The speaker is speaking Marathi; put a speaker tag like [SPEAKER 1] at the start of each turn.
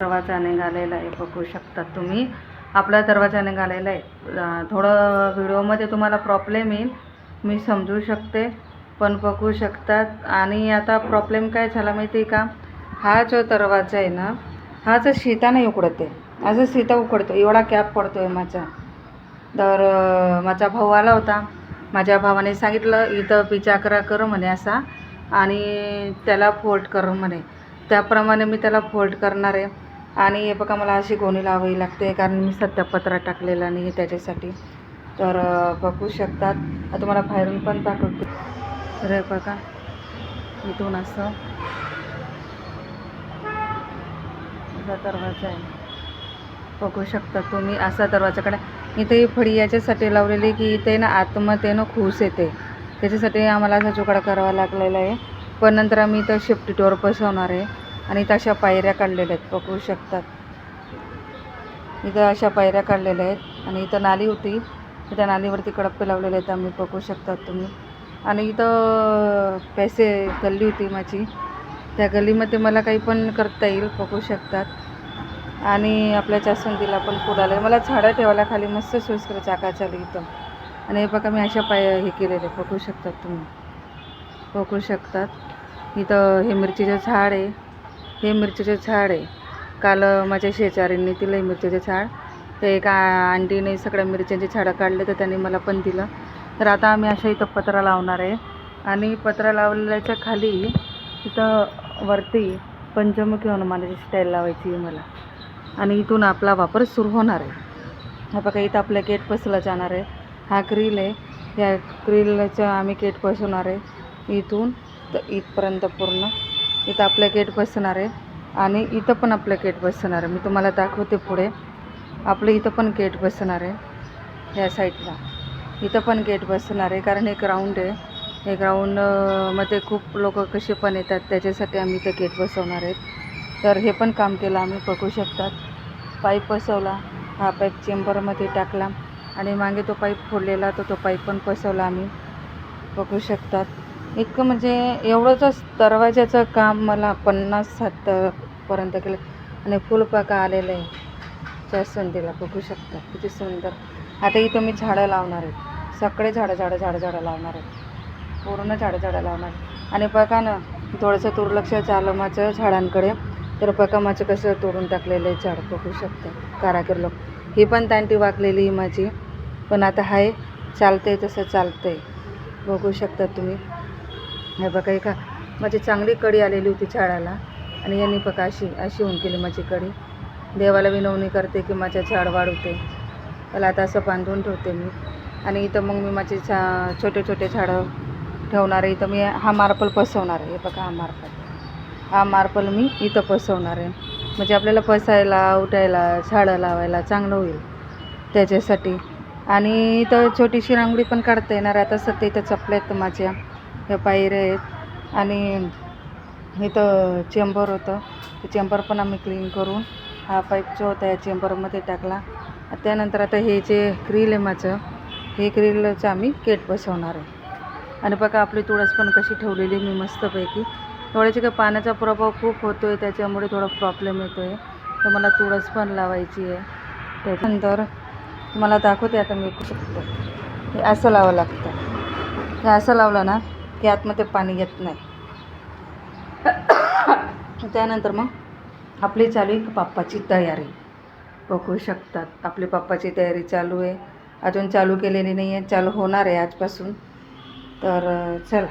[SPEAKER 1] दरवाजा निघालेला आहे बघू शकता तुम्ही. आपला दरवाजा निघालेला आहे. थोडं व्हिडिओमध्ये तुम्हाला प्रॉब्लेम येईल मी समजू शकते पण बघू शकतात. आणि आता प्रॉब्लेम काय झाला माहिती आहे का? हा जो दरवाजा आहे ना हा जर शीता नाही उकडत आहे हा जर शीता उकडतो एवढा कॅप पडतो आहे माझा. तर माझा भाऊ आला होता. माझ्या भावाने सांगितलं इथं बिचाकरा कर म्हणे असा आणि त्याला फोल्ड कर म्हणे. त्याप्रमाणे मी त्याला फोल्ड करणार आहे. आणि हे बघा मला अशी गोणी लावावी लागते कारण मी सध्या पत्रा टाकलेला नाही त्याच्यासाठी. तर बघू शकतात. तुम्हाला बाहेरून पण दाखवते तर बघा इथून असं. असा दरवाजा आहे. बघू शकता तुम्ही असा दरवाजाकडे. इथे ही फळी याच्यासाठी लावलेली की इथे ना आतमध्ये ना खूस येते. त्याच्यासाठी आम्हाला असा जुगाड करावा लागलेला आहे. पण नंतर आम्ही इथं शिफ्ट डोअर बसवणार आहे. आणि इथं अशा पायऱ्या काढलेल्या आहेत पकडू शकतात. इथं अशा पायऱ्या काढलेल्या आहेत आणि इथं नाली होती. त्या नालीवरती कडप्पे लावलेले आहेत आम्ही पकडू शकतात तुम्ही. आणि इथं पैसे गल्ली होती माझी. त्या गल्लीमध्ये मला काही पण करता येईल पकडू शकतात. आणि आपल्या चासंदीला पण फुल आले मला झाडं ठेवायला खाली मस्त सोयीस्कर जागा झाली इथं. आणि हे बघा मी अशा पाय हे केलेले पकडू शकतात तुम्ही. पकडू शकतात. इथं हे मिरचीचं झाड आहे. हे मिरचीचे झाड आहे. काल माझ्या शेजारींनी दिलं आहे झाड. ते एका आंटीने सगळ्या मिरच्यांची झाडं काढले तर त्यांनी मला पण दिलं. तर आता आम्ही अशा इथं पत्रा लावणार आहे. आणि पत्रा लावल्याच्या खाली इथं वरती पंचमुखी हनुमानाची स्टाईल लावायची आहे मला. आणि इथून आपला वापर सुरू होणार आहे. हा बघा इथं आपलं गेट पसला जाणार आहे. हा ग्रिल आहे. या ग्रिलचं आम्ही गेट बसवणार आहे. इथून तर इथपर्यंत पूर्ण. इथं आपलं गेट बसणार आहे. आणि इथं पण आपलं गेट बसणार आहे. मी तुम्हाला दाखवते पुढे. आपलं इथं पण गेट बसणार आहे. या साईडला इथं पण गेट बसणार आहे. कारण हे ग्राउंड आहे. हे ग्राउंडमध्ये खूप लोक कसे पण येतात. त्याच्यासाठी आम्ही इथं गेट बसवणार आहेत. तर हे पण काम केलं आम्ही. बघू शकतात. पाईप बसवला. हा पाईप चेंबरमध्ये टाकला. आणि मागे तो पाईप फोडलेला तर तो पाईप पण बसवला आम्ही. बघू शकतात. इतकं म्हणजे एवढंच दरवाजाचं काम मला पन्नास सातपर्यंत केलं. आणि फुलपाका आलेलं आहे. जास्वंदीला बघू शकता किती सुंदर. आता इथं मी झाडं लावणार आहे. सगळे झाडं झाडं झाडं झाडं लावणार आहे. पूर्ण झाडं झाडं लावणार आणि बघा ना थोडंसं दुर्लक्ष झालं माझं झाडांकडे तर बघा माझं कसं तोडून टाकलेलं आहे झाड बघू शकता. कारागीर लोक. ही पण तांटी वाकलेली आहे माझी. पण आता हाय चालते तसं चालतंय. बघू शकता तुम्ही. हे बघा एका माझी चांगली कडी आलेली होती झाडाला. आणि यांनी बघा अशी अशी होऊन केली माझी कडी. देवाला विनवणी करते की माझ्या झाड वाढवते. त्याला आता असं बांधून ठेवते मी. आणि इथं मग मी माझे छा छोटे छोटे झाडं ठेवणार आहे. इथं मी हा मार्पल पसवणार आहे. हे बघा हा मार्पल. हा मार्पल मी इथं पसवणार आहे. म्हणजे आपल्याला पसायला उठायला झाडं लावायला चांगलं होईल त्याच्यासाठी. आणि इथं छोटीशी रांगोळी पण काढता येणार आहे. आता सध्या इथं चपल्या आहेत माझ्या. ह्या पायऱ्या आहेत. आणि इथं चेंबर होतं. ते चेंबर पण आम्ही क्लीन करून हा पाईप जो होता या चेंबरमध्ये टाकला. त्यानंतर आता हे जे ग्रिल आहे माझं हे ग्रिलचं आम्ही गेट बसवणार आहे. आणि बघा आपली तुळस पण कशी ठेवलेली मी मस्तपैकी. थोड्याशी काय पाण्याचा प्रभाव खूप होतो आहे त्याच्यामुळे थोडा प्रॉब्लेम येतो आहे तर मला तुळस पण लावायची आहे. त्याच्यानंतर मला दाखवते आता मी. शकतो हे असं लावावं लागतं. हे असं लावलं ना की आतमध्ये पाणी येत नाही. त्यानंतर मग आपली चालू आहे बाप्पाची तयारी. बघू शकतात. आपली बाप्पाची तयारी चालू आहे. अजून चालू केलेली नाही आहे चालू होणार आहे आजपासून. तर चला.